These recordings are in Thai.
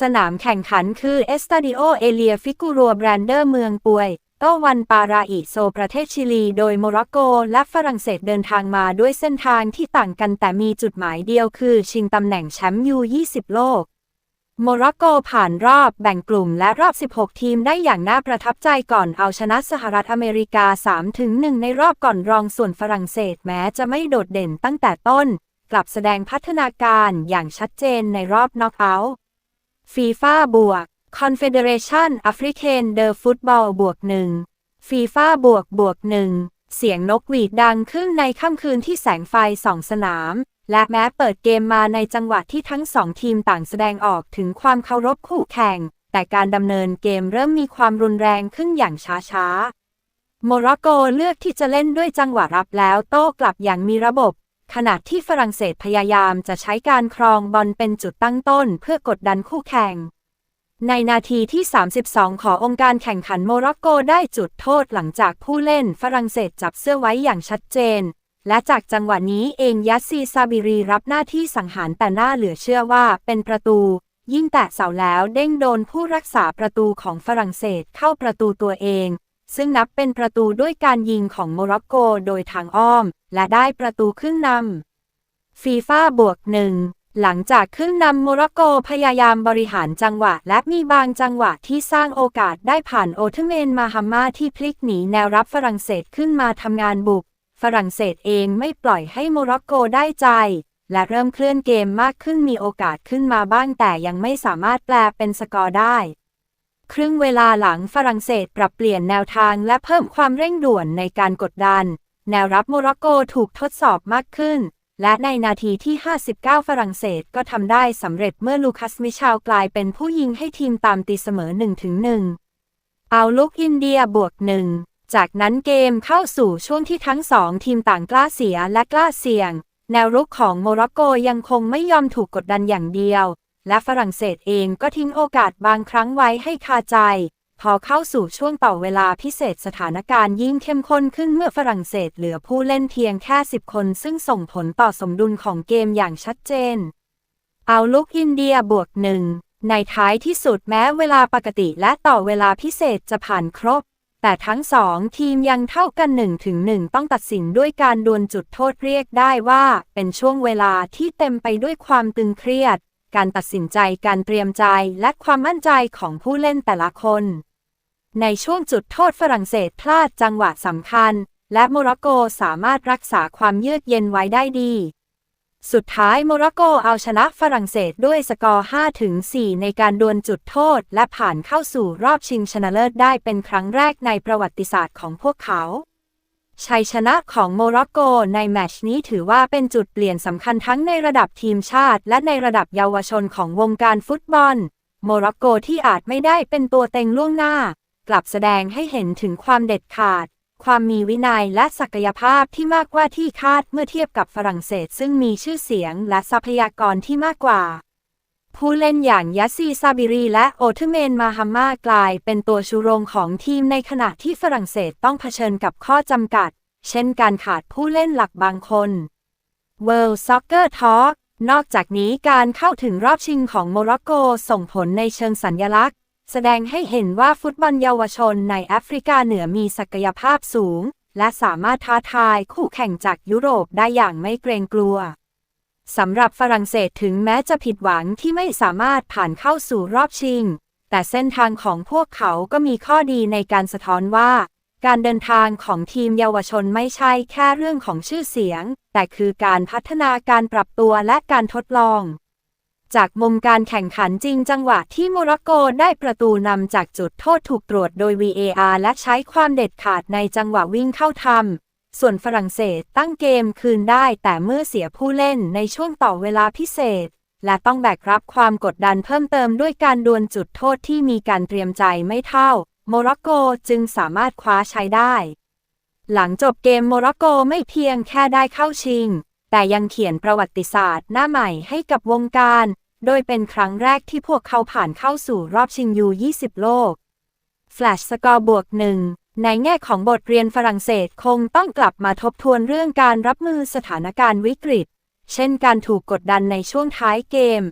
สนามแข่งขันคือเอสตาดิโอเอเลียฟิกูรัวแบรนเดอร์เมืองปวยโตวันปาราอิโซประเทศชิลี โดยโมร็อกโก และฝรั่งเศสเดินทางมาด้วยเส้นทางที่ต่างกันแต่มีจุดหมายเดียวคือ ชิงตำแหน่งแชมป์ยู20 โลก โมร็อกโกผ่านรอบแบ่งกลุ่มและรอบ 16 ทีมได้อย่างน่าประทับใจก่อนเอาชนะสหรัฐอเมริกา 3-1 ในรอบก่อนรองส่วนฝรั่งเศสแม้จะไม่โดดเด่นตั้งแต่ต้น กลับแสดงพัฒนาการอย่างชัดเจนในรอบน็อกเอาท์ ฟีฟ่าบวก Confederation African de Football บวกหนึ่งฟีฟ่าบวกบวกหนึ่งเสียงนกหวีดดังขึ้นในค่ำคืนที่แสงไฟสองสนาม และแม้เปิดเกมมาในจังหวะที่ทั้งสองทีมต่างแสดงออกถึงความเคารพคู่แข่ง แต่การดำเนินเกมเริ่มมีความรุนแรงขึ้นอย่างช้าๆ โมร็อกโกเลือกที่จะเล่นด้วยจังหวะรับแล้วโต้กลับอย่างมีระบบ ขณะที่ฝรั่งเศสพยายามจะใช้การครองบอลเป็นจุดตั้งต้นเพื่อกดดันคู่แข่ง ในนาทีที่ 32 ขององค์การแข่งขันโมร็อกโกได้จุดโทษหลังจากผู้เล่นฝรั่งเศสจับเสื้อไว้อย่างชัดเจน และจากจังหวะนี้เองยัสซีซาบิรีรับหน้าที่สังหารแต่หน่าเหลือเชื่อว่าเป็นประตู ยิ่งแตะเสาแล้วเด้งโดนผู้รักษาประตูของฝรั่งเศสเข้าประตูตัวเอง ซึ่งนับเป็นประตูด้วยการยิงของโมร็อกโกโดยทางอ้อม และได้ประตูขึ้นนำฟีฟ่าบวกหนึ่งหลังจากขึ้นนำโมร็อกโกพยายามบริหารจังหวะ และมีบางจังหวะที่สร้างโอกาสได้ผ่านโอทเมนมาฮัมมาที่พลิกหนีแนวรับฝรั่งเศสขึ้นมาทำงานบุก ฝรั่งเศสเองไม่ปล่อยให้โมร็อกโกได้ใจ และเริ่มเคลื่อนเกมมากขึ้นมีโอกาสขึ้นมาบ้างแต่ยังไม่สามารถแปลเป็นสกอร์ได้ ครึ่งเวลาหลังฝรั่งเศสปรับเปลี่ยนแนวทางและเพิ่มความเร่งด่วนในการกดดัน แนวรับโมร็อกโกถูกทดสอบมากขึ้น และในนาทีที่ 59 ฝรั่งเศสก็ทำได้สำเร็จเมื่อลูคัสมิชาลกลายเป็นผู้ยิงให้ทีมตามตีเสมอ 1-1 เอาลุกอินเดียบวกหนึ่งจากนั้นเกมเข้าสู่ช่วงที่ทั้งสองทีมต่างกล้าเสียและกล้าเสี่ยง แนวรุกของโมร็อกโกยังคงไม่ยอมถูกกดดันอย่างเดียว และฝรั่งเศสเองก็ทิ้งโอกาสบางครั้งไว้ให้คาใจ พอเข้าสู่ช่วงต่อเวลาพิเศษสถานการณ์ยิ่งเข้มข้นขึ้นเมื่อฝรั่งเศสเหลือผู้เล่นเพียงแค่ 10 คน ซึ่งส่งผลต่อสมดุลของเกมอย่างชัดเจน เอาลุกอินเดียบวกหนึ่งในท้ายที่สุดแม้เวลาปกติและต่อเวลาพิเศษจะผ่านครบ แต่ทั้งสองทีมยังเท่ากัน1ถึง1ต้องตัดสินด้วยการดวลจุดโทษเรียกได้ว่า เป็นช่วงเวลาที่เต็มไปด้วยความตึงเครียด การตัดสินใจการเตรียมใจและความมั่นใจของผู้เล่นแต่ละคน ในช่วงจุดโทษฝรั่งเศสพลาดจังหวะสำคัญ และโมร็อกโกสามารถรักษาความเยือกเย็นไว้ได้ดี สุดท้ายโมร็อกโกเอาชนะฝรั่งเศสด้วยสกอร์5-4ในการดวลจุดโทษ และผ่านเข้าสู่รอบชิงชนะเลิศได้เป็นครั้งแรกในประวัติศาสตร์ของพวกเขา ชัยชนะของโมร็อกโกในแมตช์นี้ถือว่าเป็นจุดเปลี่ยนสำคัญทั้งในระดับทีมชาติ และในระดับเยาวชนของวงการฟุตบอล โมร็อกโกที่อาจไม่ได้เป็นตัวเต็งล่วงหน้า กลับแสดงให้เห็นถึงความเด็ดขาด ความมีวินัยและศักยภาพที่มากกว่าที่คาดเมื่อเทียบกับฝรั่งเศส ซึ่งมีชื่อเสียงและทรัพยากรที่มากกว่า ผู้เล่นอย่างยัสซีซาบิรีและโอทเมนมาฮัมมากลายเป็นตัวชูโรงของทีมในขณะที่ฝรั่งเศสต้องเผชิญกับข้อจำกัด เช่นการขาดผู้เล่นหลักบางคน World Soccer Talk นอกจากนี้การเข้าถึงรอบชิงของโมร็อกโกส่งผลในเชิงสัญญลักษณ์ แสดงให้เห็นว่าฟุตบอลเยาวชนในแอฟริกาเหนือมีศักยภาพสูง และสามารถท้าทายคู่แข่งจากยุโรปได้อย่างไม่เกรงกลัว สำหรับฝรั่งเศสถึงแม้จะผิดหวังที่ไม่สามารถผ่านเข้าสู่รอบชิง แต่เส้นทางของพวกเขาก็มีข้อดีในการสะท้อนว่า การเดินทางของทีมเยาวชนไม่ใช่แค่เรื่องของชื่อเสียง แต่คือการพัฒนาการปรับตัวและการทดลอง จากมุมการแข่งขันจริงจังหวะที่โมร็อกโกได้ประตูนำจากจุดโทษถูกตรวจโดย VAR และใช้ความเด็ดขาดในจังหวะวิ่งเข้าทำ ส่วนฝรั่งเศสตั้งเกมคืนได้แต่เมื่อเสียผู้เล่นในช่วงต่อเวลาพิเศษ และต้องแบกรับความกดดันเพิ่มเติมด้วยการดวลจุดโทษที่มีการเตรียมใจไม่เท่า โมร็อกโกจึงสามารถคว้าชัยได้ หลังจบเกมโมร็อกโกไม่เพียงแค่ได้เข้าชิง แต่ยังเขียนประวัติศาสตร์หน้าใหม่ให้กับวงการ โดยเป็นครั้งแรกที่พวกเขาผ่านเข้าสู่รอบชิงยู20 โลก แฟลชสกอร์บวกหนึ่ง ในแง่ของบทเรียนฝรั่งเศสคงต้องกลับมาทบทวนเรื่องการรับมือสถานการณ์วิกฤต เช่นการถูกกดดันในช่วงท้ายเกม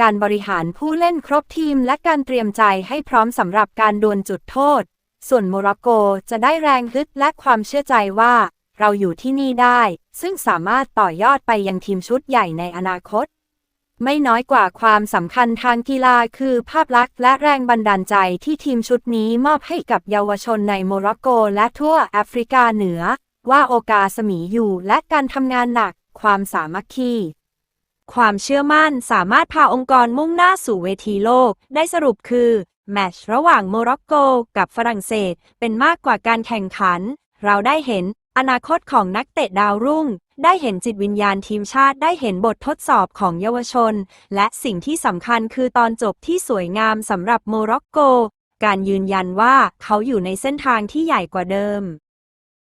การบริหารผู้เล่นครบทีมและการเตรียมใจให้พร้อมสำหรับการดวลจุดโทษ ส่วนโมร็อกโกจะได้แรงฮึดและความเชื่อใจว่า เราอยู่ที่นี่ได้ ซึ่งสามารถต่อยอดไปยังทีมชุดใหญ่ในอนาคต ไม่น้อยกว่าความสำคัญทางกีฬาคือภาพลักษณ์และแรงบันดาลใจที่ทีมชุดนี้มอบให้กับเยาวชนในโมร็อกโกและทั่วแอฟริกาเหนือ ว่าโอกาสมีอยู่และการทำงานหนัก ความสามัคคีความเชื่อมั่นสามารถพาองค์กรมุ่งหน้าสู่เวทีโลก ได้สรุปคือ แมตช์ระหว่างโมร็อกโกกับฝรั่งเศส เป็นมากกว่าการแข่งขัน เราได้เห็น อนาคตของนักเตะดาวรุ่ง ได้เห็นจิตวิญญาณทีมชาติได้เห็นบททดสอบของเยาวชน และสิ่งที่สำคัญคือตอนจบที่สวยงามสำหรับโมร็อกโก การยืนยันว่าเขาอยู่ในเส้นทางที่ใหญ่กว่าเดิม